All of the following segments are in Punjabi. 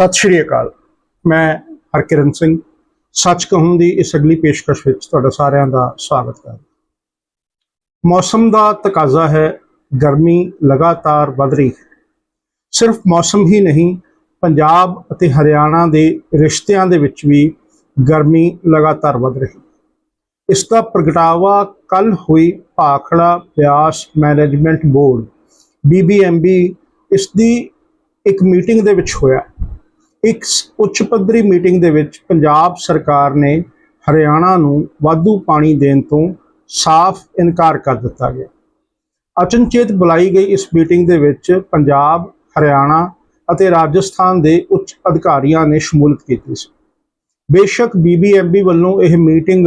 ਸਤਿ ਸ਼੍ਰੀ ਅਕਾਲ। ਮੈਂ ਹਰਕਿਰਨ ਸਿੰਘ, ਸੱਚ ਕਹੂੰ ਦੀ ਇਸ ਅਗਲੀ ਪੇਸ਼ਕਸ਼ ਵਿੱਚ ਤੁਹਾਡਾ ਸਾਰਿਆਂ ਦਾ ਸਵਾਗਤ ਕਰਦਾ ਮੌਸਮ ਦਾ ਤਕਾਜ਼ਾ ਹੈ, ਗਰਮੀ ਲਗਾਤਾਰ ਵਧ ਰਹੀ ਹੈ। ਸਿਰਫ ਮੌਸਮ ਹੀ ਨਹੀਂ, ਪੰਜਾਬ ਅਤੇ ਹਰਿਆਣਾ ਦੇ ਰਿਸ਼ਤਿਆਂ ਦੇ ਵਿੱਚ ਵੀ ਗਰਮੀ ਲਗਾਤਾਰ ਵਧ ਰਹੀ ਹੈ। ਇਸ ਦਾ ਪ੍ਰਗਟਾਵਾ ਕੱਲ ਹੋਈ Bhakra Beas management board BBMB ਇਸ ਦੀ ਇੱਕ ਮੀਟਿੰਗ ਦੇ ਵਿੱਚ ਹੋਇਆ। ਇੱਕ ਉੱਚ ਪੱਧਰੀ ਮੀਟਿੰਗ ਦੇ ਵਿੱਚ ਪੰਜਾਬ ਸਰਕਾਰ ਨੇ ਹਰਿਆਣਾ ਨੂੰ ਵਾਧੂ ਪਾਣੀ ਦੇਣ ਤੋਂ ਸਾਫ਼ ਇਨਕਾਰ ਕਰ ਦਿੱਤਾ ਗਿਆ। ਅਚਨਚੇਤ ਬੁਲਾਈ ਗਈ ਇਸ ਮੀਟਿੰਗ ਦੇ ਵਿੱਚ ਪੰਜਾਬ, ਹਰਿਆਣਾ ਅਤੇ ਰਾਜਸਥਾਨ ਦੇ ਉੱਚ ਅਧਿਕਾਰੀਆਂ ਨੇ ਸ਼ਮੂਲਤ ਕੀਤੀ ਸੀ। ਬੇਸ਼ੱਕ BBMB ਵੱਲੋਂ ਇਹ ਮੀਟਿੰਗ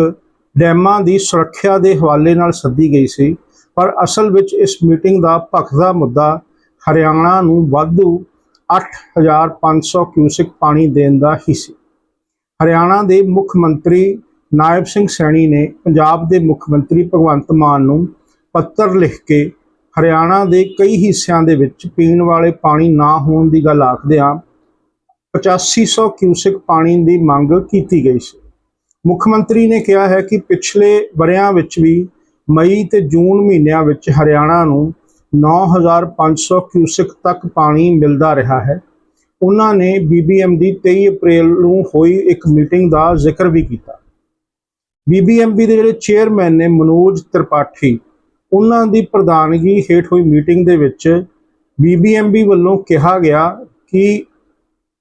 ਡੈਮਾਂ ਦੀ ਸੁਰੱਖਿਆ ਦੇ ਹਵਾਲੇ ਨਾਲ ਸੱਦੀ ਗਈ ਸੀ, ਪਰ ਅਸਲ ਵਿੱਚ ਇਸ ਮੀਟਿੰਗ ਦਾ ਭਖਦਾ ਮੁੱਦਾ ਹਰਿਆਣਾ ਨੂੰ ਵਾਧੂ 8500 ਕਿਊਸਿਕ ਪਾਣੀ ਦੇਣ ਦਾ ਹੀ ਸੀ। ਹਰਿਆਣਾ ਦੇ ਮੁੱਖ ਮੰਤਰੀ ਨਾਇਬ ਸਿੰਘ ਸੈਣੀ ਨੇ ਪੰਜਾਬ ਦੇ ਮੁੱਖ ਮੰਤਰੀ ਭਗਵੰਤ ਮਾਨ ਨੂੰ ਪੱਤਰ ਲਿਖ ਕੇ ਹਰਿਆਣਾ ਦੇ ਕਈ ਹਿੱਸਿਆਂ ਦੇ ਵਿੱਚ ਪੀਣ ਵਾਲੇ ਪਾਣੀ ਨਾ ਹੋਣ ਦੀ ਗੱਲ ਆਖਦਿਆਂ 8500 ਕਿਊਸਿਕ ਪਾਣੀ ਦੀ ਮੰਗ ਕੀਤੀ ਗਈ ਸੀ। ਮੁੱਖ ਮੰਤਰੀ ਨੇ ਕਿਹਾ ਹੈ ਕਿ ਪਿਛਲੇ ਵਰਿਆਂ ਵਿੱਚ ਵੀ ਮਈ ਤੇ ਜੂਨ ਮਹੀਨਿਆਂ ਵਿੱਚ ਹਰਿਆਣਾ ਨੂੰ 9500 ਕਿਊਸਿਕ ਤੱਕ ਪਾਣੀ ਮਿਲਦਾ ਰਿਹਾ ਹੈ। ਉਹਨਾਂ ਨੇ BBM ਦੀ 23 ਅਪ੍ਰੈਲ ਨੂੰ ਹੋਈ ਇੱਕ ਮੀਟਿੰਗ ਦਾ ਜ਼ਿਕਰ ਵੀ ਕੀਤਾ। BBMB ਦੇ ਜਿਹੜੇ ਚੇਅਰਮੈਨ ਨੇ ਮਨੋਜ ਤ੍ਰਿਪਾਠੀ, ਉਹਨਾਂ ਦੀ ਪ੍ਰਧਾਨਗੀ ਹੇਠ ਹੋਈ ਮੀਟਿੰਗ ਦੇ ਵਿੱਚ BBMB ਵੱਲੋਂ ਕਿਹਾ ਗਿਆ ਕਿ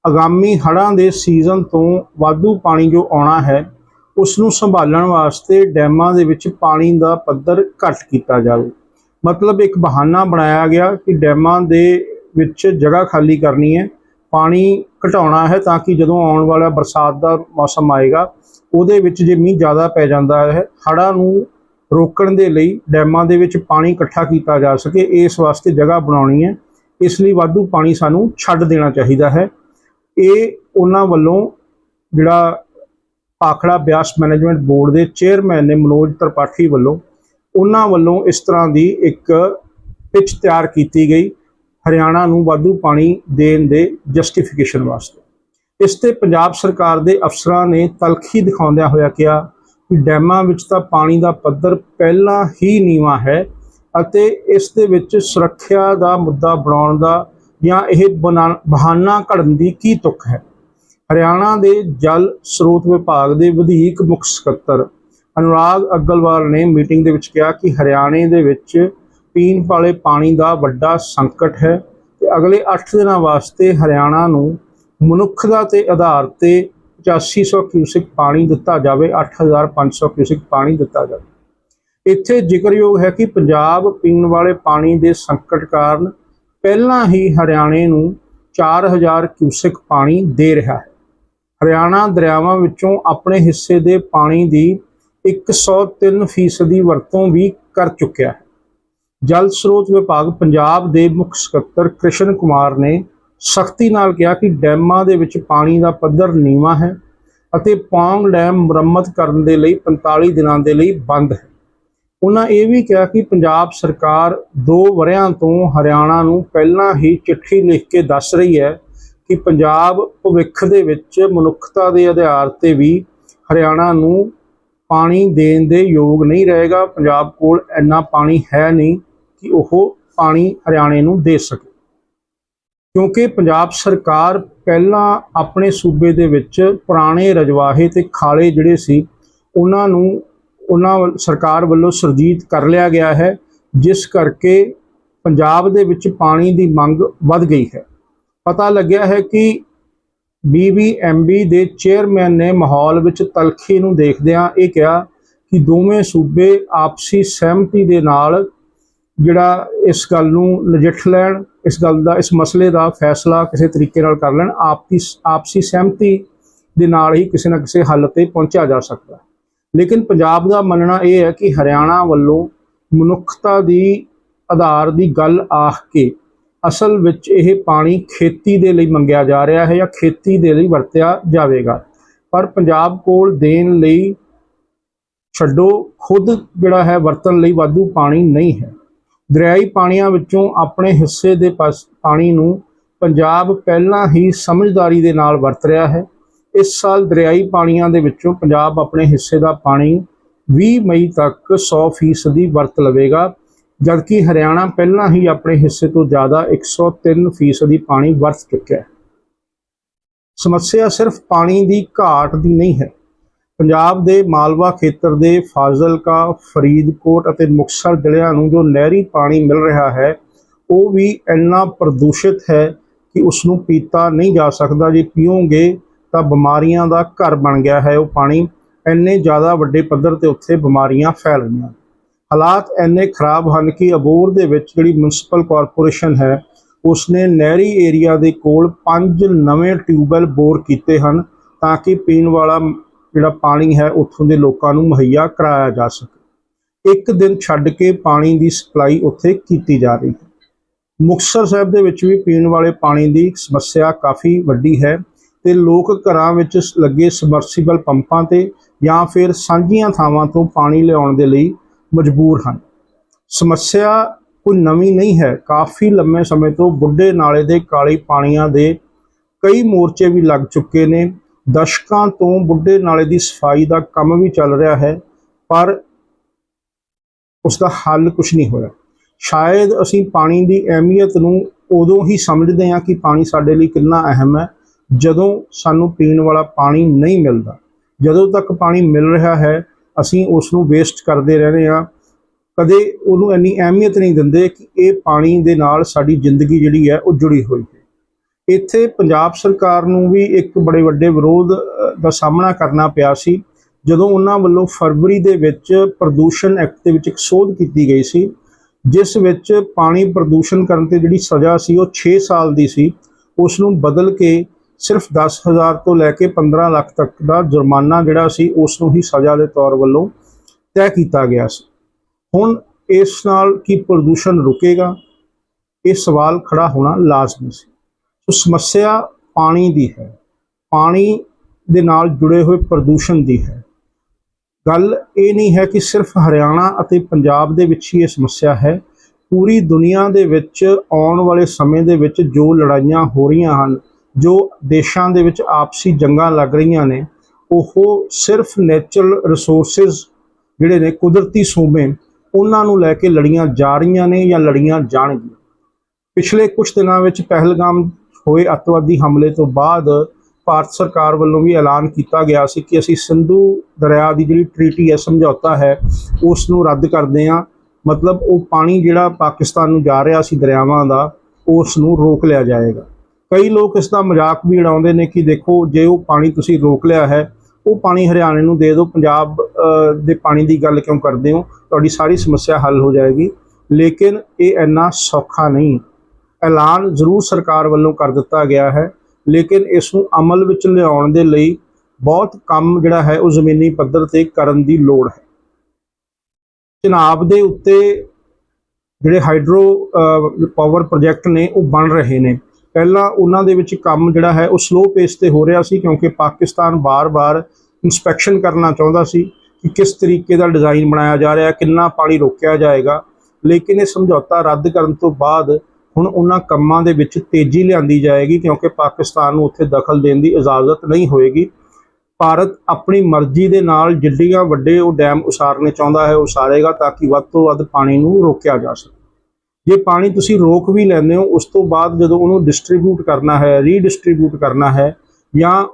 ਆਗਾਮੀ ਹੜ੍ਹਾਂ ਦੇ ਸੀਜ਼ਨ ਤੋਂ ਵਾਧੂ ਪਾਣੀ ਜੋ ਆਉਣਾ ਹੈ ਉਸ ਨੂੰ ਸੰਭਾਲਣ ਵਾਸਤੇ ਡੈਮਾਂ ਦੇ ਵਿੱਚ ਪਾਣੀ ਦਾ ਪੱਧਰ ਘੱਟ ਕੀਤਾ ਜਾਵੇ। ਮਤਲਬ ਇੱਕ ਬਹਾਨਾ ਬਣਾਇਆ ਗਿਆ ਕਿ ਡੈਮਾਂ ਦੇ ਵਿੱਚ ਜਗ੍ਹਾ ਖਾਲੀ ਕਰਨੀ ਹੈ, ਪਾਣੀ ਘਟਾਉਣਾ ਹੈ ਤਾਂ ਕਿ ਜਦੋਂ ਆਉਣ ਵਾਲਾ ਬਰਸਾਤ ਦਾ ਮੌਸਮ ਆਏਗਾ, ਉਹਦੇ ਵਿੱਚ ਜੇ ਮੀਂਹ ਜ਼ਿਆਦਾ ਪੈ ਜਾਂਦਾ ਹੈ, ਹੜ੍ਹਾਂ ਨੂੰ ਰੋਕਣ ਦੇ ਲਈ ਡੈਮਾਂ ਦੇ ਵਿੱਚ ਪਾਣੀ ਇਕੱਠਾ ਕੀਤਾ ਜਾ ਸਕੇ, ਇਸ ਵਾਸਤੇ ਜਗ੍ਹਾ ਬਣਾਉਣੀ ਹੈ। ਇਸ ਲਈ ਵਾਧੂ ਪਾਣੀ ਸਾਨੂੰ ਛੱਡ ਦੇਣਾ ਚਾਹੀਦਾ ਹੈ। ਇਹ ਉਹਨਾਂ ਵੱਲੋਂ ਜਿਹੜਾ ਪਾਖੜਾ ਬਿਆਸ ਮੈਨੇਜਮੈਂਟ ਬੋਰਡ ਦੇ ਚੇਅਰਮੈਨ ਨੇ ਮਨੋਜ ਤ੍ਰਿਪਾਠੀ ਵੱਲੋਂ ਉਹਨਾਂ ਵੱਲੋਂ ਇਸ ਤਰ੍ਹਾਂ ਦੀ ਇੱਕ ਪਿਚ ਤਿਆਰ ਕੀਤੀ ਗਈ ਹਰਿਆਣਾ ਨੂੰ ਵਾਧੂ ਪਾਣੀ ਦੇਣ ਦੇ ਜਸਟੀਫਿਕੇਸ਼ਨ ਵਾਸਤੇ। ਇਸ ਤੇ ਪੰਜਾਬ ਸਰਕਾਰ ਦੇ ਅਫਸਰਾਂ ਨੇ ਤਲਖੀ ਦਿਖਾਉਂਦਿਆਂ ਹੋਇਆ ਕਿਹਾ ਕਿ ਡੈਮਾਂ ਵਿੱਚ ਤਾਂ ਪਾਣੀ ਦਾ ਪੱਧਰ ਪਹਿਲਾਂ ਹੀ ਨੀਵਾਂ ਹੈ ਅਤੇ ਇਸ ਦੇ ਵਿੱਚ ਸੁਰੱਖਿਆ ਦਾ ਮੁੱਦਾ ਬਣਾਉਣ ਦਾ ਜਾਂ ਇਹ ਬਣਾ- ਬਹਾਨਾ ਘੜਨ ਦੀ ਕੀ ਤੁਕ ਹੈ? ਹਰਿਆਣਾ ਦੇ ਜਲ ਸਰੋਤ ਵਿਭਾਗ ਦੇ ਵਧੀਕ ਮੁੱਖ ਸਕੱਤਰ ਅਨੁਰਾਗ ਅਗਰਵਾਲ ਨੇ ਮੀਟਿੰਗ ਦੇ ਵਿੱਚ ਕਿਹਾ ਕਿ ਹਰਿਆਣੇ ਦੇ ਵਿੱਚ ਪੀਣ ਵਾਲੇ ਪਾਣੀ ਦਾ ਵੱਡਾ ਸੰਕਟ ਹੈ ਤੇ ਅਗਲੇ 8 ਦਿਨਾਂ ਵਾਸਤੇ ਹਰਿਆਣਾ ਨੂੰ ਮਨੁੱਖਤਾ ਤੇ ਆਧਾਰ ਤੇ 8500 ਕਿਊਸਿਕ ਪਾਣੀ ਦਿੱਤਾ ਜਾਵੇ 8500 ਕਿਊਸਿਕ ਪਾਣੀ ਦਿੱਤਾ ਜਾਵੇ। ਇੱਥੇ ਜ਼ਿਕਰਯੋਗ ਹੈ ਕਿ ਪੰਜਾਬ ਪੀਣ ਵਾਲੇ ਪਾਣੀ ਦੇ ਸੰਕਟ ਕਾਰਨ ਪਹਿਲਾਂ ਹੀ ਹਰਿਆਣੇ ਨੂੰ 4000 ਕਿਊਸਿਕ ਪਾਣੀ ਦੇ ਰਿਹਾ ਹੈ। ਹਰਿਆਣਾ ਦਰਿਆਵਾਂ ਵਿੱਚੋਂ ਆਪਣੇ ਹਿੱਸੇ ਦੇ ਪਾਣੀ ਦੀ 103% ਫੀਸਦੀ ਵਰਤੋਂ ਵੀ ਕਰ ਚੁੱਕਿਆ ਹੈ। ਜਲ ਸਰੋਤ ਵਿਭਾਗ ਪੰਜਾਬ ਦੇ ਮੁੱਖ ਸਕੱਤਰ ਕ੍ਰਿਸ਼ਨ ਕੁਮਾਰ ਨੇ ਸਖਤੀ ਨਾਲ ਕਿਹਾ ਕਿ ਡੈਮਾਂ ਦੇ ਵਿੱਚ ਪਾਣੀ ਦਾ ਪੱਧਰ ਨੀਵਾਂ ਹੈ ਅਤੇ ਪੌਂਗ ਡੈਮ ਮੁਰੰਮਤ ਕਰਨ ਦੇ ਲਈ 45 ਦਿਨਾਂ ਦੇ ਲਈ ਬੰਦ ਹੈ। ਉਹਨਾਂ ਇਹ ਵੀ ਕਿਹਾ ਕਿ ਪੰਜਾਬ ਸਰਕਾਰ ਦੋ ਵਰਿਆਂ ਤੋਂ ਹਰਿਆਣਾ ਨੂੰ ਪਹਿਲਾਂ ਹੀ ਚਿੱਠੀ ਲਿਖ ਕੇ ਦੱਸ ਰਹੀ ਹੈ ਕਿ ਪੰਜਾਬ ਭਵਿੱਖ ਦੇ ਵਿੱਚ ਮਨੁੱਖਤਾ ਦੇ ਆਧਾਰ ਤੇ ਵੀ ਹਰਿਆਣਾ ਨੂੰ ਪਾਣੀ ਦੇਣ ਦੇ ਯੋਗ ਨਹੀਂ ਰਹੇਗਾ। ਪੰਜਾਬ ਕੋਲ ਇੰਨਾ ਪਾਣੀ ਹੈ ਨਹੀਂ ਕਿ ਉਹ ਪਾਣੀ ਹਰਿਆਣੇ ਨੂੰ ਦੇ ਸਕੇ। ਕਿਉਂਕਿ ਪੰਜਾਬ ਸਰਕਾਰ ਪਹਿਲਾਂ ਆਪਣੇ ਸੂਬੇ ਦੇ ਵਿੱਚ ਪੁਰਾਣੇ ਰਜਵਾਹੇ ਤੇ ਖਾਲੇ ਜਿਹੜੇ ਸੀ, ਉਹਨਾਂ ਨੂੰ, ਉਹਨਾਂ ਵੱਲ- ਸਰਕਾਰ ਵੱਲੋਂ ਸੁਰਜੀਤ ਕਰ ਲਿਆ ਗਿਆ ਹੈ, ਜਿਸ ਕਰਕੇ ਪੰਜਾਬ ਦੇ ਵਿੱਚ ਪਾਣੀ ਦੀ ਮੰਗ ਵੱਧ ਗਈ ਹੈ। ਪਤਾ ਲੱਗਿਆ ਹੈ ਕਿ BBMB ਦੇ ਚੇਅਰਮੈਨ ਨੇ ਮਾਹੌਲ ਵਿੱਚ ਤਲਖੀ ਨੂੰ ਦੇਖਦਿਆਂ ਇਹ ਕਿਹਾ ਕਿ ਦੋਵੇਂ ਸੂਬੇ ਆਪਸੀ ਸਹਿਮਤੀ ਦੇ ਨਾਲ ਜਿਹੜਾ ਇਸ ਗੱਲ ਨੂੰ ਨਜਿੱਠ ਲੈਣ, ਇਸ ਗੱਲ ਦਾ, ਇਸ ਮਸਲੇ ਦਾ ਫੈਸਲਾ ਕਿਸੇ ਤਰੀਕੇ ਨਾਲ ਕਰ ਲੈਣ, ਆਪਸੀ ਆਪਸੀ ਸਹਿਮਤੀ ਦੇ ਨਾਲ ਹੀ ਕਿਸੇ ਨਾ ਕਿਸੇ ਹੱਲ ਤੇ ਪਹੁੰਚਿਆ ਜਾ ਸਕਦਾ। ਲੇਕਿਨ ਪੰਜਾਬ ਦਾ ਮੰਨਣਾ ਇਹ ਹੈ ਕਿ ਹਰਿਆਣਾ ਵੱਲੋਂ ਮਨੁੱਖਤਾ ਦੀ ਆਧਾਰ ਦੀ ਗੱਲ ਆਖ ਕੇ ਅਸਲ ਵਿੱਚ ਇਹ ਪਾਣੀ ਖੇਤੀ ਦੇ ਲਈ ਮੰਗਿਆ ਜਾ ਰਿਹਾ ਹੈ ਜਾਂ ਖੇਤੀ ਦੇ ਲਈ ਵਰਤਿਆ ਜਾਵੇਗਾ। ਪਰ ਪੰਜਾਬ ਕੋਲ ਦੇਣ ਲਈ ਛੱਡੋ, ਖੁਦ ਜਿਹੜਾ ਹੈ ਵਰਤਣ ਲਈ ਵਾਧੂ ਪਾਣੀ ਨਹੀਂ ਹੈ। ਦਰਿਆਈ ਪਾਣੀਆਂ ਵਿੱਚੋਂ ਆਪਣੇ ਹਿੱਸੇ ਦੇ ਪਾਸ ਪਾਣੀ ਨੂੰ ਪੰਜਾਬ ਪਹਿਲਾਂ ਹੀ ਸਮਝਦਾਰੀ ਦੇ ਨਾਲ ਵਰਤ ਰਿਹਾ ਹੈ। ਇਸ ਸਾਲ ਦਰਿਆਈ ਪਾਣੀਆਂ ਦੇ ਵਿੱਚੋਂ ਪੰਜਾਬ ਆਪਣੇ ਹਿੱਸੇ ਦਾ ਪਾਣੀ 20 ਮਈ ਤੱਕ 100% ਵਰਤ ਲਵੇਗਾ। ਜਦਕਿ ਹਰਿਆਣਾ ਪਹਿਲਾਂ ਹੀ ਆਪਣੇ ਹਿੱਸੇ ਤੋਂ ਜ਼ਿਆਦਾ 103% ਦੀ ਪਾਣੀ ਵਰਤ ਚੁੱਕਿਆ ਹੈ। ਸਮੱਸਿਆ ਸਿਰਫ ਪਾਣੀ ਦੀ ਘਾਟ ਦੀ ਨਹੀਂ ਹੈ। ਪੰਜਾਬ ਦੇ ਮਾਲਵਾ ਖੇਤਰ ਦੇ ਫਾਜ਼ਿਲਕਾ, ਫਰੀਦਕੋਟ ਅਤੇ ਮੁਕਤਸਰ ਜ਼ਿਲ੍ਹਿਆਂ ਨੂੰ ਜੋ ਨਹਿਰੀ ਪਾਣੀ ਮਿਲ ਰਿਹਾ ਹੈ, ਉਹ ਵੀ ਇੰਨਾ ਪ੍ਰਦੂਸ਼ਿਤ ਹੈ ਕਿ ਉਸ ਨੂੰ ਪੀਤਾ ਨਹੀਂ ਜਾ ਸਕਦਾ। ਜੇ ਪੀਓਗੇ ਤਾਂ ਬਿਮਾਰੀਆਂ ਦਾ ਘਰ ਬਣ ਗਿਆ ਹੈ ਉਹ ਪਾਣੀ। ਇੰਨੇ ਜ਼ਿਆਦਾ ਵੱਡੇ ਪੱਧਰ ਤੇ ਉੱਥੇ ਬਿਮਾਰੀਆਂ ਫੈਲ ਰਹੀਆਂ। ਹਾਲਾਤ ਇੰਨੇ ਖਰਾਬ ਹਨ ਕਿ ਅਬੋਰ ਦੇ ਵਿੱਚ ਜਿਹੜੀ ਮਿਊਨਿਸਪਲ ਕਾਰਪੋਰੇਸ਼ਨ ਹੈ, ਉਸਨੇ ਨਹਿਰੀ ਏਰੀਆ ਦੇ ਕੋਲ ਪੰਜ ਨਵੇਂ ਟਿਊਬਵੈੱਲ ਬੋਰ ਕੀਤੇ ਹਨ ਤਾਂ ਕਿ ਪੀਣ ਵਾਲਾ ਜਿਹੜਾ ਪਾਣੀ ਹੈ, ਉੱਥੋਂ ਦੇ ਲੋਕਾਂ ਨੂੰ ਮੁਹੱਈਆ ਕਰਾਇਆ ਜਾ ਸਕੇ। ਇੱਕ ਦਿਨ ਛੱਡ ਕੇ ਪਾਣੀ ਦੀ ਸਪਲਾਈ ਉੱਥੇ ਕੀਤੀ ਜਾ ਰਹੀ ਹੈ। ਮੁਕਤਸਰ ਸਾਹਿਬ ਦੇ ਵਿੱਚ ਵੀ ਪੀਣ ਵਾਲੇ ਪਾਣੀ ਦੀ ਸਮੱਸਿਆ ਕਾਫੀ ਵੱਡੀ ਹੈ ਤੇ ਲੋਕ ਘਰਾਂ ਵਿੱਚ ਲੱਗੇ ਸਮਰਸੀਬਲ ਪੰਪਾਂ ਤੇ ਜਾਂ ਫਿਰ ਸਾਂਝੀਆਂ ਥਾਵਾਂ ਤੋਂ ਪਾਣੀ ਲਿਆਉਣ ਦੇ ਲਈ ਮਜਬੂਰ ਹਨ। ਸਮੱਸਿਆ ਕੋਈ ਨਵੀਂ ਨਹੀਂ ਹੈ। ਕਾਫੀ ਲੰਮੇ ਸਮੇਂ ਤੋਂ ਬੁੱਢੇ ਨਾਲੇ ਦੇ ਕਾਲੇ ਪਾਣੀਆਂ ਦੇ ਕਈ ਮੋਰਚੇ ਵੀ ਲੱਗ ਚੁੱਕੇ ਨੇ। ਦਸ਼ਕਾਂ ਤੋਂ ਬੁੱਢੇ ਨਾਲੇ ਦੀ ਸਫ਼ਾਈ ਦਾ ਕੰਮ ਵੀ ਚੱਲ ਰਿਹਾ ਹੈ, ਪਰ ਉਸ ਦਾ ਹੱਲ ਕੁਝ ਨਹੀਂ ਹੋਇਆ। ਸ਼ਾਇਦ ਅਸੀਂ ਪਾਣੀ ਦੀ ਅਹਿਮੀਅਤ ਨੂੰ ਉਦੋਂ ਹੀ ਸਮਝਦੇ ਹਾਂ ਕਿ ਪਾਣੀ ਸਾਡੇ ਲਈ ਕਿੰਨਾ ਅਹਿਮ ਹੈ, ਜਦੋਂ ਸਾਨੂੰ ਪੀਣ ਵਾਲਾ ਪਾਣੀ ਨਹੀਂ ਮਿਲਦਾ। ਜਦੋਂ ਤੱਕ ਪਾਣੀ ਮਿਲ ਰਿਹਾ ਹੈ ਅਸੀਂ ਉਸ ਨੂੰ ਵੇਸਟ ਕਰਦੇ ਰਹਿੰਦੇ ਹਾਂ। ਕਦੇ ਉਹਨੂੰ ਇੰਨੀ ਅਹਿਮੀਅਤ ਨਹੀਂ ਦਿੰਦੇ ਕਿ ਇਹ ਪਾਣੀ ਦੇ ਨਾਲ ਸਾਡੀ ਜ਼ਿੰਦਗੀ ਜਿਹੜੀ ਹੈ ਉਹ ਜੁੜੀ ਹੋਈ ਹੈ। ਇੱਥੇ ਪੰਜਾਬ ਸਰਕਾਰ ਨੂੰ ਵੀ ਇੱਕ ਬੜੇ ਵੱਡੇ ਵਿਰੋਧ ਦਾ ਸਾਹਮਣਾ ਕਰਨਾ ਪਿਆ ਸੀ। ਜਦੋਂ ਉਹਨਾਂ ਵੱਲੋਂ ਫਰਵਰੀ ਦੇ ਵਿੱਚ ਪ੍ਰਦੂਸ਼ਣ ਐਕਟ ਦੇ ਵਿੱਚ ਇੱਕ ਸੋਧ ਕੀਤੀ ਗਈ ਸੀ, ਜਿਸ ਵਿੱਚ ਪਾਣੀ ਪ੍ਰਦੂਸ਼ਣ ਕਰਨ ਤੇ ਜਿਹੜੀ ਸਜ਼ਾ ਸੀ ਉਹ 6 ਸਾਲ ਦੀ ਸੀ ਉਸ ਨੂੰ ਬਦਲ ਕੇ ਸਿਰਫ 10000 ਤੋਂ ਲੈ ਕੇ 15 ਲੱਖ ਤੱਕ ਦਾ ਜੁਰਮਾਨਾ ਜਿਹੜਾ ਸੀ, ਉਸ ਨੂੰ ਹੀ ਸਜ਼ਾ ਦੇ ਤੌਰ ਵੱਲੋਂ ਤੈਅ ਕੀਤਾ ਗਿਆ ਸੀ। ਹੁਣ ਇਸ ਨਾਲ ਕੀ ਪ੍ਰਦੂਸ਼ਣ ਰੁਕੇਗਾ? ਇਹ ਸਵਾਲ ਖੜਾ ਹੋਣਾ ਲਾਜ਼ਮੀ ਸੀ। ਸੋ ਸਮੱਸਿਆ ਪਾਣੀ ਦੀ ਹੈ। ਪਾਣੀ ਦੇ ਨਾਲ ਜੁੜੇ ਹੋਏ ਪ੍ਰਦੂਸ਼ਣ ਦੀ ਹੈ। ਗੱਲ ਇਹ ਨਹੀਂ ਹੈ ਕਿ ਸਿਰਫ ਹਰਿਆਣਾ ਅਤੇ ਪੰਜਾਬ ਦੇ ਵਿੱਚ ਹੀ ਇਹ ਸਮੱਸਿਆ ਹੈ। ਪੂਰੀ ਦੁਨੀਆ ਦੇ ਵਿੱਚ ਆਉਣ ਵਾਲੇ ਸਮੇਂ ਦੇ ਵਿੱਚ ਜੋ ਲੜਾਈਆਂ ਹੋ ਰਹੀਆਂ ਹਨ ਜੋ ਦੇਸ਼ਾਂ ਦੇ ਵਿੱਚ ਆਪਸੀ ਜੰਗਾਂ ਲੱਗ ਰਹੀਆਂ ਨੇ, ਉਹ ਸਿਰਫ ਨੇਚਰਲ ਰਿਸੋਰਸਸ ਜਿਹੜੇ ਨੇ, ਕੁਦਰਤੀ ਸੂਬੇ, ਉਹਨਾਂ ਨੂੰ ਲੈ ਕੇ ਲੜੀਆਂ ਜਾ ਰਹੀਆਂ ਨੇ ਜਾਂ ਲੜੀਆਂ ਜਾਣਗੀਆਂ। ਪਿਛਲੇ ਕੁਝ ਦਿਨਾਂ ਵਿੱਚ ਪਹਿਲਗਾਮ ਹੋਏ ਅੱਤਵਾਦੀ ਹਮਲੇ ਤੋਂ ਬਾਅਦ ਭਾਰਤ ਸਰਕਾਰ ਵੱਲੋਂ ਵੀ ਐਲਾਨ ਕੀਤਾ ਗਿਆ ਸੀ ਕਿ ਅਸੀਂ ਸਿੰਧੂ ਦਰਿਆ ਦੀ ਜਿਹੜੀ ਟ੍ਰੀਟੀ ਹੈ, ਸਮਝੌਤਾ ਹੈ, ਉਸ ਨੂੰ ਰੱਦ ਕਰਦੇ ਹਾਂ। ਮਤਲਬ ਉਹ ਪਾਣੀ ਜਿਹੜਾ ਪਾਕਿਸਤਾਨ ਨੂੰ ਜਾ ਰਿਹਾ ਸੀ ਦਰਿਆਵਾਂ ਦਾ, ਉਸ ਨੂੰ ਰੋਕ ਲਿਆ ਜਾਏਗਾ। ਕਈ ਲੋਕ ਇਸ ਦਾ ਮਜ਼ਾਕ ਵੀ ਉਡਾਉਂਦੇ ਨੇ ਕਿ ਦੇਖੋ, ਜੇ ਉਹ ਪਾਣੀ ਤੁਸੀਂ ਰੋਕ ਲਿਆ ਹੈ, ਉਹ ਪਾਣੀ ਹਰਿਆਣੇ ਨੂੰ ਦੇ ਦਿਓ, ਪੰਜਾਬ ਦੇ ਪਾਣੀ ਦੀ ਗੱਲ ਕਿਉਂ ਕਰਦੇ ਹੋ? ਤੁਹਾਡੀ ਸਾਰੀ ਸਮੱਸਿਆ ਹੱਲ ਹੋ ਜਾਏਗੀ। ਲੇਕਿਨ ਇਹ ਇੰਨਾ ਸੌਖਾ ਨਹੀਂ। ਐਲਾਨ ਜ਼ਰੂਰ ਸਰਕਾਰ ਵੱਲੋਂ ਕਰ ਦਿੱਤਾ ਗਿਆ ਹੈ, ਲੇਕਿਨ ਇਸ ਨੂੰ ਅਮਲ ਵਿੱਚ ਲਿਆਉਣ ਦੇ ਲਈ ਬਹੁਤ ਕੰਮ ਜਿਹੜਾ ਹੈ, ਉਹ ਜ਼ਮੀਨੀ ਪੱਧਰ ਤੇ ਕਰਨ ਦੀ ਲੋੜ ਹੈ। ਚਨਾਬ ਦੇ ਉੱਤੇ ਜਿਹੜੇ ਹਾਈਡਰੋ ਪਾਵਰ ਪ੍ਰੋਜੈਕਟ ਨੇ, ਉਹ ਬਣ ਰਹੇ ਨੇ। ਪਹਿਲਾਂ ਉਹਨਾਂ ਦੇ ਵਿੱਚ ਕੰਮ ਜਿਹੜਾ ਹੈ ਉਹ ਸਲੋ ਪੇਸ ਤੇ ਹੋ ਰਿਹਾ ਸੀ ਕਿਉਂਕਿ ਪਾਕਿਸਤਾਨ ਬਾਰ-ਬਾਰ ਇਨਸਪੈਕਸ਼ਨ ਕਰਨਾ ਚਾਹੁੰਦਾ ਸੀ ਕਿ ਕਿਸ ਤਰੀਕੇ ਦਾ ਡਿਜ਼ਾਈਨ ਬਣਾਇਆ ਜਾ ਰਿਹਾ, ਕਿੰਨਾ ਪਾਣੀ ਰੋਕਿਆ ਜਾਏਗਾ। ਲੇਕਿਨ ਇਹ ਸਮਝੌਤਾ ਰੱਦ ਕਰਨ ਤੋਂ ਬਾਅਦ ਹੁਣ ਉਹਨਾਂ ਕੰਮਾਂ ਦੇ ਵਿੱਚ ਤੇਜ਼ੀ ਲਿਆਂਦੀ ਜਾਏਗੀ ਕਿਉਂਕਿ ਪਾਕਿਸਤਾਨ ਨੂੰ ਉੱਥੇ ਦਖਲ ਦੇਣ ਦੀ ਇਜਾਜ਼ਤ ਨਹੀਂ ਹੋਏਗੀ। ਭਾਰਤ ਆਪਣੀ ਮਰਜ਼ੀ ਦੇ ਨਾਲ ਜਿੱਡੀਆਂ ਵੱਡੇ ਉਹ ਡੈਮ ਉਸਾਰਨੇ ਚਾਹੁੰਦਾ ਹੈ, ਉਸਾਰੇਗਾ ਤਾਂ ਕਿ ਵੱਧ ਤੋਂ ਵੱਧ ਪਾਣੀ ਨੂੰ ਰੋਕਿਆ ਜਾ ਸਕੇ। ਜੇ ਪਾਣੀ ਤੁਸੀਂ ਰੋਕ ਵੀ ਲੈਂਦੇ ਹੋ, ਉਸ ਤੋਂ ਬਾਅਦ ਜਦੋਂ ਉਹਨੂੰ ਡਿਸਟ੍ਰੀਬਿਊਟ ਕਰਨਾ ਹੈ ਰੀਡਿਸਟ੍ਰੀਬਿਊਟ ਕਰਨਾ ਹੈ ਜਾਂ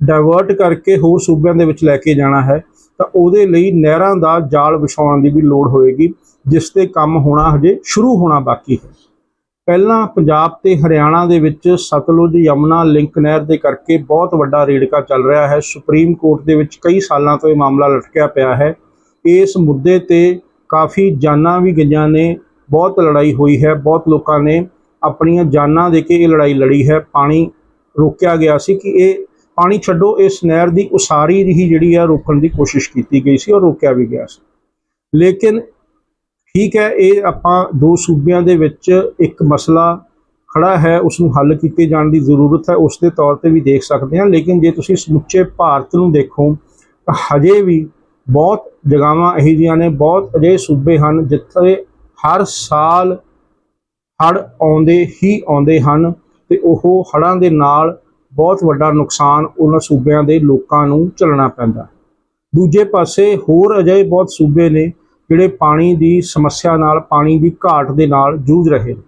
ਡਾਇਵਰਟ ਕਰਕੇ ਹੋਰ ਸੂਬਿਆਂ ਦੇ ਵਿੱਚ ਲੈ ਕੇ ਜਾਣਾ ਹੈ, ਤਾਂ ਉਹਦੇ ਲਈ ਨਹਿਰਾਂ ਦਾ ਜਾਲ ਵਿਛਾਉਣ ਦੀ ਵੀ ਲੋੜ ਹੋਏਗੀ, ਜਿਸ ਤੇ ਕੰਮ ਹੋਣਾ ਹਜੇ ਸ਼ੁਰੂ ਹੋਣਾ ਬਾਕੀ ਹੈ। ਪਹਿਲਾਂ ਪੰਜਾਬ ਤੇ ਹਰਿਆਣਾ ਦੇ ਵਿੱਚ ਸਤਲੁਜ, ਯਮਨਾ, ਲਿੰਕ ਨਹਿਰ ਦੇ ਕਰਕੇ ਬਹੁਤ ਵੱਡਾ ਰੇੜਕਾ ਚੱਲ ਰਿਹਾ ਹੈ। ਸੁਪਰੀਮ ਕੋਰਟ ਦੇ ਵਿੱਚ ਕਈ ਸਾਲਾਂ ਤੋਂ ਇਹ ਮਾਮਲਾ ਲਟਕਿਆ ਪਿਆ ਹੈ। ਇਸ ਮੁੱਦੇ ਤੇ ਕਾਫੀ ਜਾਨਾਂ ਵੀ ਗਈਆਂ ਨੇ। ਬਹੁਤ ਲੜਾਈ ਹੋਈ ਹੈ, ਬਹੁਤ ਲੋਕਾਂ ਨੇ ਆਪਣੀਆਂ ਜਾਨਾਂ ਦੇ ਕੇ ਇਹ ਲੜਾਈ ਲੜੀ ਹੈ। ਪਾਣੀ ਰੋਕਿਆ ਗਿਆ ਸੀ ਕਿ ਇਹ ਪਾਣੀ ਛੱਡੋ, ਇਸ ਨਹਿਰ ਦੀ ਉਸਾਰੀ ਹੀ ਜਿਹੜੀ ਹੈ ਰੋਕਣ ਦੀ ਕੋਸ਼ਿਸ਼ ਕੀਤੀ ਗਈ ਸੀ ਔਰ ਰੋਕਿਆ ਵੀ ਗਿਆ ਸੀ। ਲੇਕਿਨ ਠੀਕ ਹੈ, ਇਹ ਆਪਾਂ ਦੋ ਸੂਬਿਆਂ ਦੇ ਵਿੱਚ ਇੱਕ ਮਸਲਾ ਖੜਾ ਹੈ ਉਸ ਨੂੰ ਹੱਲ ਕੀਤੇ ਜਾਣ ਦੀ ਜ਼ਰੂਰਤ ਹੈ, ਉਸ ਦੇ ਤੌਰ ਤੇ ਵੀ ਦੇਖ ਸਕਦੇ ਹਾਂ। ਲੇਕਿਨ ਜੇ ਤੁਸੀਂ ਸਮੁੱਚੇ ਭਾਰਤ ਨੂੰ ਦੇਖੋ, ਤਾਂ ਹਜੇ ਵੀ ਬਹੁਤ ਜਗ੍ਹਾਵਾਂ ਇਹੋ ਜਿਹੀਆਂ ਨੇ, ਬਹੁਤ ਅਜਿਹੇ ਸੂਬੇ ਹਨ ਜਿੱਥੇ ਹਰ ਸਾਲ ਹੜ੍ਹ ਆਉਂਦੇ ਹੀ ਆਉਂਦੇ ਹਨ ਤੇ ਉਹ ਹੜ੍ਹਾਂ ਦੇ ਨਾਲ ਬਹੁਤ ਵੱਡਾ ਨੁਕਸਾਨ ਉਹਨਾਂ ਸੂਬਿਆਂ ਦੇ ਲੋਕਾਂ ਨੂੰ ਝੱਲਣਾ ਪੈਂਦਾ। ਦੂਜੇ ਪਾਸੇ ਹੋਰ ਅਜਿਹੇ ਬਹੁਤ ਸੂਬੇ ਨੇ ਜਿਹੜੇ ਪਾਣੀ ਦੀ ਸਮੱਸਿਆ ਨਾਲ, ਪਾਣੀ ਦੀ ਘਾਟ ਦੇ ਨਾਲ ਜੂਝ ਰਹੇ ਨੇ।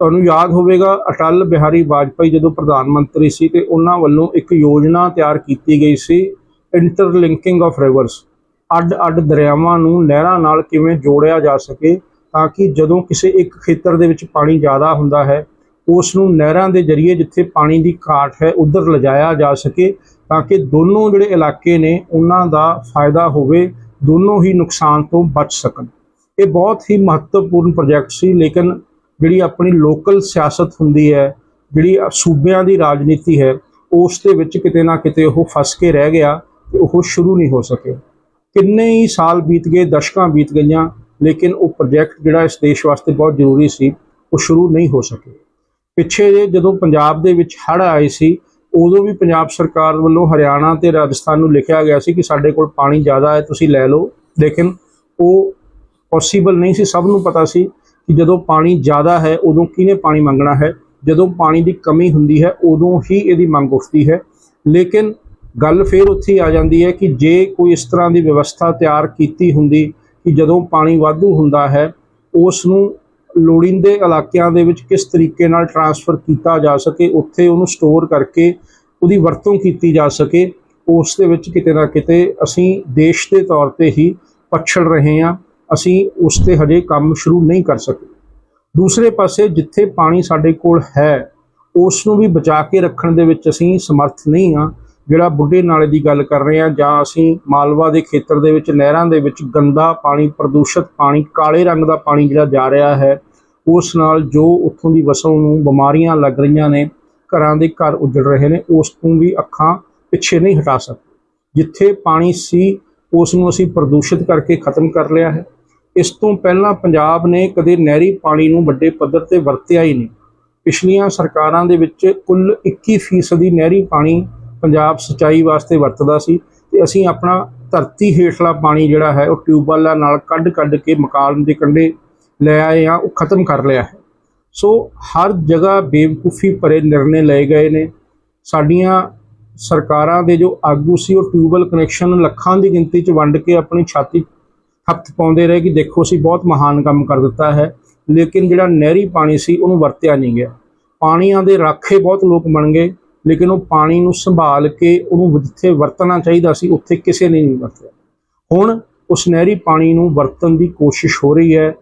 ਤੁਹਾਨੂੰ ਯਾਦ ਹੋਵੇਗਾ, ਅਟਲ ਬਿਹਾਰੀ ਵਾਜਪਾਈ ਜਦੋਂ ਪ੍ਰਧਾਨ ਮੰਤਰੀ ਸੀ ਤੇ ਉਹਨਾਂ ਵੱਲੋਂ ਇੱਕ ਯੋਜਨਾ ਤਿਆਰ ਕੀਤੀ ਗਈ ਸੀ ਇੰਟਰਲਿੰਕਿੰਗ ਆਫ ਰਿਵਰਸ ਅੱਡ-ਅੱਡ ਦਰਿਆਵਾਂ ਨੂੰ ਨਹਿਰਾਂ ਨਾਲ ਕਿਵੇਂ ਜੋੜਿਆ ਜਾ ਸਕੇ ਤਾਂ ਕਿ ਜਦੋਂ ਕਿਸੇ ਇੱਕ ਖੇਤਰ ਦੇ ਵਿੱਚ ਪਾਣੀ ਜ਼ਿਆਦਾ ਹੁੰਦਾ ਹੈ, ਉਸ ਨੂੰ ਨਹਿਰਾਂ ਦੇ ਜ਼ਰੀਏ ਜਿੱਥੇ ਪਾਣੀ ਦੀ ਘਾਟ ਹੈ, ਉਧਰ ਲਿਜਾਇਆ ਜਾ ਸਕੇ ਤਾਂ ਕਿ ਦੋਨੋਂ ਜਿਹੜੇ ਇਲਾਕੇ ਨੇ, ਉਹਨਾਂ ਦਾ ਫਾਇਦਾ ਹੋਵੇ, ਦੋਨੋਂ ਹੀ ਨੁਕਸਾਨ ਤੋਂ ਬਚ ਸਕਣ। ਇਹ ਬਹੁਤ ਹੀ ਮਹੱਤਵਪੂਰਨ ਪ੍ਰੋਜੈਕਟ ਸੀ, ਲੇਕਿਨ ਜਿਹੜੀ ਆਪਣੀ ਲੋਕਲ ਸਿਆਸਤ ਹੁੰਦੀ ਹੈ, ਜਿਹੜੀ ਸੂਬਿਆਂ ਦੀ ਰਾਜਨੀਤੀ ਹੈ, ਉਸ ਦੇ ਵਿੱਚ ਕਿਤੇ ਨਾ ਕਿਤੇ ਉਹ ਫਸ ਕੇ ਰਹਿ ਗਿਆ ਤੇ ਉਹ ਸ਼ੁਰੂ ਨਹੀਂ ਹੋ ਸਕੇ। ਕਿੰਨੇ ਹੀ ਸਾਲ ਬੀਤ ਗਏ, ਦਸ਼ਕਾਂ ਬੀਤ ਗਈਆਂ ਲੇਕਿਨ ਉਹ ਪ੍ਰੋਜੈਕਟ ਜਿਹੜਾ ਇਸ ਦੇਸ਼ ਵਾਸਤੇ ਬਹੁਤ ਜ਼ਰੂਰੀ ਸੀ, ਉਹ ਸ਼ੁਰੂ ਨਹੀਂ ਹੋ ਸਕੇ। ਪਿੱਛੇ ਜਿਹੇ ਜਦੋਂ ਪੰਜਾਬ ਦੇ ਵਿੱਚ ਹੜ੍ਹ ਆਏ ਸੀ, ਉਦੋਂ ਵੀ ਪੰਜਾਬ ਸਰਕਾਰ ਵੱਲੋਂ ਹਰਿਆਣਾ ਤੇ ਰਾਜਸਥਾਨ ਨੂੰ ਲਿਖਿਆ ਗਿਆ ਸੀ ਕਿ ਸਾਡੇ ਕੋਲ ਪਾਣੀ ਜ਼ਿਆਦਾ ਹੈ, ਤੁਸੀਂ ਲੈ ਲਓ। ਲੇਕਿਨ ਉਹ ਪੋਸੀਬਲ ਨਹੀਂ ਸੀ, ਸਭ ਨੂੰ ਪਤਾ ਸੀ ਕਿ ਜਦੋਂ ਪਾਣੀ ਜ਼ਿਆਦਾ ਹੈ, ਉਦੋਂ ਕਿਹਨੇ ਪਾਣੀ ਮੰਗਣਾ ਹੈ। ਜਦੋਂ ਪਾਣੀ ਦੀ ਕਮੀ ਹੁੰਦੀ ਹੈ, ਉਦੋਂ ਹੀ ਇਹਦੀ ਮੰਗ ਉੱਠਦੀ ਹੈ। ਲੇਕਿਨ ਗੱਲ ਫੇਰ ਉੱਥੇ ਆ ਜਾਂਦੀ ਹੈ ਕਿ ਜੇ ਕੋਈ ਇਸ ਤਰ੍ਹਾਂ ਦੀ ਵਿਵਸਥਾ ਤਿਆਰ ਕੀਤੀ ਹੁੰਦੀ ਕਿ ਜਦੋਂ ਪਾਣੀ ਵਾਧੂ ਹੁੰਦਾ ਹੈ ਉਸ ਨੂੰ ਲੋੜੀਂਦੇ ਇਲਾਕਿਆਂ ਦੇ ਵਿੱਚ ਕਿਸ ਤਰੀਕੇ ਨਾਲ ਟਰਾਂਸਫਰ ਕੀਤਾ ਜਾ ਸਕੇ, ਉੱਥੇ ਉਹਨੂੰ ਸਟੋਰ ਕਰਕੇ ਉਹਦੀ ਵਰਤੋਂ ਕੀਤੀ ਜਾ ਸਕੇ, ਉਸ ਦੇ ਵਿੱਚ ਕਿਤੇ ਨਾ ਕਿਤੇ ਅਸੀਂ ਦੇਸ਼ ਦੇ ਤੌਰ ਤੇ ਹੀ ਪਛੜ ਰਹੇ ਹਾਂ, ਅਸੀਂ ਉਸ ਤੇ ਹਜੇ ਕੰਮ ਸ਼ੁਰੂ ਨਹੀਂ ਕਰ ਸਕੇ। ਦੂਸਰੇ ਪਾਸੇ ਜਿੱਥੇ ਪਾਣੀ ਸਾਡੇ ਕੋਲ ਹੈ ਉਸ ਨੂੰ ਵੀ ਬਚਾ ਕੇ ਰੱਖਣ ਦੇ ਵਿੱਚ ਅਸੀਂ ਸਮਰਥ ਨਹੀਂ ਹਾਂ ਜਿਹੜਾ ਬੁੱਢੇ ਨਾਲੇ ਦੀ ਗੱਲ ਕਰ ਰਹੇ ਹਾਂ, ਜਾਂ ਅਸੀਂ ਮਾਲਵਾ ਦੇ ਖੇਤਰ ਦੇ ਵਿੱਚ, ਨਹਿਰਾਂ ਦੇ ਵਿੱਚ ਗੰਦਾ ਪਾਣੀ, ਪ੍ਰਦੂਸ਼ਿਤ ਪਾਣੀ, ਕਾਲੇ ਰੰਗ ਦਾ ਪਾਣੀ ਜਿਹੜਾ ਜਾ ਰਿਹਾ ਹੈ, ਉਸ ਨਾਲ ਜੋ ਉੱਥੋਂ ਦੀ ਵਸੋਂ ਨੂੰ ਬਿਮਾਰੀਆਂ ਲੱਗ ਰਹੀਆਂ ਨੇ, ਘਰਾਂ ਦੇ ਘਰ ਉੱਜੜ ਰਹੇ ਨੇ, ਉਸ ਤੋਂ ਵੀ ਅੱਖਾਂ ਪਿੱਛੇ ਨਹੀਂ ਹਟਾ ਸਕਦੇ। ਜਿੱਥੇ ਪਾਣੀ ਸੀ, ਉਸ ਨੂੰ ਅਸੀਂ ਪ੍ਰਦੂਸ਼ਿਤ ਕਰਕੇ ਖਤਮ ਕਰ ਲਿਆ ਹੈ। ਇਸ ਤੋਂ ਪਹਿਲਾਂ ਪੰਜਾਬ ਨੇ ਕਦੇ ਨਹਿਰੀ ਪਾਣੀ ਨੂੰ ਵੱਡੇ ਪੱਧਰ ਤੇ ਵਰਤਿਆ ਹੀ ਨਹੀਂ। ਪਿਛਲੀਆਂ ਸਰਕਾਰਾਂ ਦੇ ਵਿੱਚ ਕੁੱਲ 21% ਨਹਿਰੀ ਪਾਣੀ ਪੰਜਾਬ ਸਿੰਚਾਈ ਵਾਸਤੇ ਵਰਤਦਾ ਸੀ ਤੇ ਅਸੀਂ ਆਪਣਾ ਧਰਤੀ ਹੇਠਲਾ ਪਾਣੀ ਜਿਹੜਾ ਹੈ ਉਹ ਟਿਊਬਵੈੱਲਾਂ ਨਾਲ ਕੱਢ-ਕੱਢ ਕੇ ਮਕਾਨ ਦੇ ਕੰਢੇ ਲੈ ਆਏ ਆ ਉਹ ਖਤਮ ਕਰ ਲਿਆ ਹੈ। ਸੋ ਹਰ ਜਗ੍ਹਾ ਬੇਵਕੂਫੀ ਭਰੇ ਨਿਰਣੇ ਲਏ ਗਏ ਨੇ। ਸਾਡੀਆਂ ਸਰਕਾਰਾਂ ਦੇ ਜੋ ਆਗੂ ਸੀ, ਉਹ ਟਿਊਬਵੈੱਲ ਕਨੈਕਸ਼ਨ ਲੱਖਾਂ ਦੀ ਗਿਣਤੀ 'ਚ ਵੰਡ ਕੇ ਆਪਣੀ ਛਾਤੀ ਹੱਥ ਪਾਉਂਦੇ ਰਹੇ ਕਿ ਦੇਖੋ, ਅਸੀਂ ਬਹੁਤ ਮਹਾਨ ਕੰਮ ਕਰ ਦਿੱਤਾ ਹੈ, ਲੇਕਿਨ ਜਿਹੜਾ ਨਹਿਰੀ ਪਾਣੀ ਸੀ, ਉਹਨੂੰ ਵਰਤਿਆ ਨਹੀਂ ਗਿਆ। ਪਾਣੀਆਂ ਦੇ ਰਾਖੇ ਬਹੁਤ ਲੋਕ ਬਣ ਗਏ। ਲੇਕਿਨ ਉਹ ਪਾਣੀ ਨੂੰ ਸੰਭਾਲ ਕੇ ਉਹਨੂੰ ਜਿੱਥੇ ਵਰਤਣਾ ਚਾਹੀਦਾ ਸੀ, ਉੱਥੇ ਕਿਸੇ ਨੇ ਨਹੀਂ ਵਰਤਿਆ। ਹੁਣ ਉਸ ਨਹਿਰੀ ਪਾਣੀ ਨੂੰ ਵਰਤਣ ਦੀ ਕੋਸ਼ਿਸ਼ ਹੋ ਰਹੀ ਹੈ।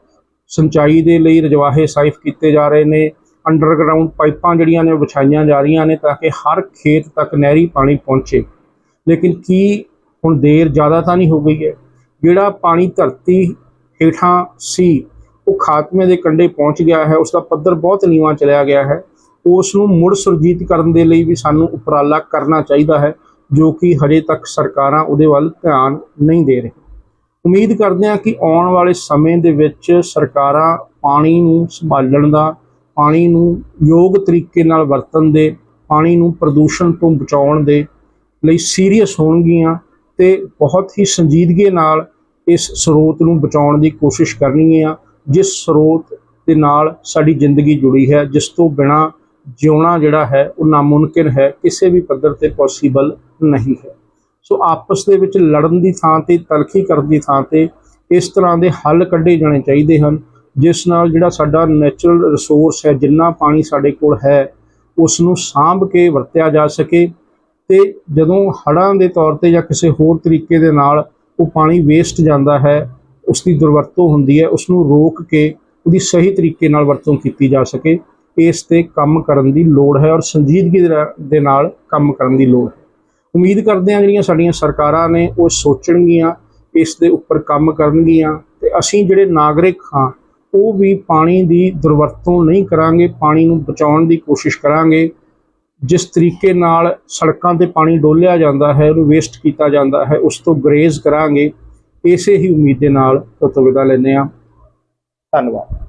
ਸਿੰਚਾਈ ਦੇ ਲਈ ਰਜਵਾਹੇ ਸਾਈਫ ਕੀਤੇ ਜਾ ਰਹੇ ਨੇ। ਅੰਡਰਗਰਾਉਂਡ ਪਾਈਪਾਂ ਜਿਹੜੀਆਂ ਨੇ, ਉਹ ਵਿਛਾਈਆਂ ਜਾ ਰਹੀਆਂ ਨੇ ਤਾਂ ਕਿ ਹਰ ਖੇਤ ਤੱਕ ਨਹਿਰੀ ਪਾਣੀ ਪਹੁੰਚੇ। ਲੇਕਿਨ ਕੀ ਹੁਣ ਦੇਰ ਜ਼ਿਆਦਾ ਤਾਂ ਨਹੀਂ ਹੋ ਗਈ ਹੈ? ਜਿਹੜਾ ਪਾਣੀ ਧਰਤੀ ਹੇਠਾਂ ਸੀ, ਉਹ ਖਾਤਮੇ ਦੇ ਕੰਢੇ ਪਹੁੰਚ ਗਿਆ ਹੈ। ਉਸ ਦਾ ਪੱਧਰ ਬਹੁਤ ਨੀਵਾਂ ਚਲਿਆ ਗਿਆ ਹੈ। ਉਸ ਨੂੰ ਮੁੜ ਸੁਰਜੀਤ ਕਰਨ ਦੇ ਲਈ ਵੀ ਸਾਨੂੰ ਉਪਰਾਲਾ ਕਰਨਾ ਚਾਹੀਦਾ ਹੈ, ਜੋ ਕਿ ਹਜੇ ਤੱਕ ਸਰਕਾਰਾਂ ਉਹਦੇ ਵੱਲ ਧਿਆਨ ਨਹੀਂ ਦੇ ਰਹੀਆਂ। ਉਮੀਦ ਕਰਦੇ ਹਾਂ ਕਿ ਆਉਣ ਵਾਲੇ ਸਮੇਂ ਦੇ ਵਿੱਚ ਸਰਕਾਰਾਂ ਪਾਣੀ ਨੂੰ ਸੰਭਾਲਣ ਦਾ, ਪਾਣੀ ਨੂੰ ਯੋਗ ਤਰੀਕੇ ਨਾਲ ਵਰਤਣ ਦੇ, ਪਾਣੀ ਨੂੰ ਪ੍ਰਦੂਸ਼ਣ ਤੋਂ ਬਚਾਉਣ ਦੇ ਲਈ ਸੀਰੀਅਸ ਹੋਣਗੀਆਂ ਤੇ ਬਹੁਤ ਹੀ ਸੰਜੀਦਗੀ ਨਾਲ ਇਸ ਸਰੋਤ ਨੂੰ ਬਚਾਉਣ ਦੀ ਕੋਸ਼ਿਸ਼ ਕਰਨੀ ਹੈ ਜਿਸ ਸਰੋਤ ਦੇ ਨਾਲ ਸਾਡੀ ਜ਼ਿੰਦਗੀ ਜੁੜੀ ਹੈ, ਜਿਸ ਤੋਂ ਬਿਨਾ ਜਿਉਣਾ ਜਿਹੜਾ ਹੈ, ਉਹ ਨਾਮੁਮਕਿਨ ਹੈ, ਕਿਸੇ ਵੀ ਪੱਧਰ ਤੇ ਪੋਸੀਬਲ ਨਹੀਂ ਹੈ। ਸੋ ਆਪਸ ਦੇ ਵਿੱਚ ਲੜਨ ਦੀ ਥਾਂ ਤੇ, ਤਲਖੀ ਕਰਨ ਦੀ ਥਾਂ ਤੇ ਇਸ ਤਰ੍ਹਾਂ ਦੇ ਹੱਲ ਕੱਢੇ ਜਾਣੇ ਚਾਹੀਦੇ ਹਨ, ਜਿਸ ਨਾਲ ਜਿਹੜਾ ਸਾਡਾ ਨੈਚੁਰਲ ਰਿਸੋਰਸ ਹੈ, ਜਿੰਨਾ ਪਾਣੀ ਸਾਡੇ ਕੋਲ ਹੈ ਉਸ ਨੂੰ ਸਾਂਭ ਕੇ ਵਰਤਿਆ ਜਾ ਸਕੇ ਤੇ ਜਦੋਂ ਹੜ੍ਹਾਂ ਦੇ ਤੌਰ ਤੇ ਜਾਂ ਕਿਸੇ ਹੋਰ ਤਰੀਕੇ ਦੇ ਨਾਲ ਉਹ ਪਾਣੀ ਵੇਸਟ ਜਾਂਦਾ ਹੈ ਉਸ ਦੀ ਦੁਰਵਰਤੋਂ ਹੁੰਦੀ ਹੈ ਉਸ ਨੂੰ ਰੋਕ ਕੇ ਉਹਦੀ ਸਹੀ ਤਰੀਕੇ ਨਾਲ ਵਰਤੋਂ ਕੀਤੀ ਜਾ ਸਕੇ। ਇਸ ਤੇ ਕੰਮ ਕਰਨ ਦੀ ਲੋੜ ਹੈ ਔਰ ਸੰਜੀਦਗੀ ਦੇ ਰਾ- ਦੇ ਨਾਲ ਕੰਮ ਕਰਨ ਦੀ ਲੋੜ ਹੈ। ਉਮੀਦ ਕਰਦੇ ਹਾਂ ਜਿਹੜੀਆਂ ਸਾਡੀਆਂ ਸਰਕਾਰਾਂ ਨੇ ਉਹ ਸੋਚਣਗੀਆਂ, ਇਸ ਦੇ ਉੱਪਰ ਕੰਮ ਕਰਨਗੀਆਂ ਤੇ ਅਸੀਂ ਜਿਹੜੇ ਨਾਗਰਿਕ ਹਾਂ, ਉਹ ਵੀ ਪਾਣੀ ਦੀ ਦੁਰਵਰਤੋਂ ਨਹੀਂ ਕਰਾਂਗੇ, ਪਾਣੀ ਨੂੰ ਬਚਾਉਣ ਦੀ ਕੋਸ਼ਿਸ਼ ਕਰਾਂਗੇ। ਜਿਸ ਤਰੀਕੇ ਨਾਲ ਸੜਕਾਂ ਤੇ ਪਾਣੀ ਡੋਲਿਆ ਜਾਂਦਾ ਹੈ, ਉਹਨੂੰ ਵੇਸਟ ਕੀਤਾ ਜਾਂਦਾ ਹੈ, ਉਸ ਤੋਂ ਗਰੇਜ਼ ਕਰਾਂਗੇ, ਇਸੇ ਹੀ ਉਮੀਦ ਦੇ ਨਾਲ ਤੋਂ ਵਿਦਾ ਲੈਂਦੇ ਹਾਂ। ਧੰਨਵਾਦ।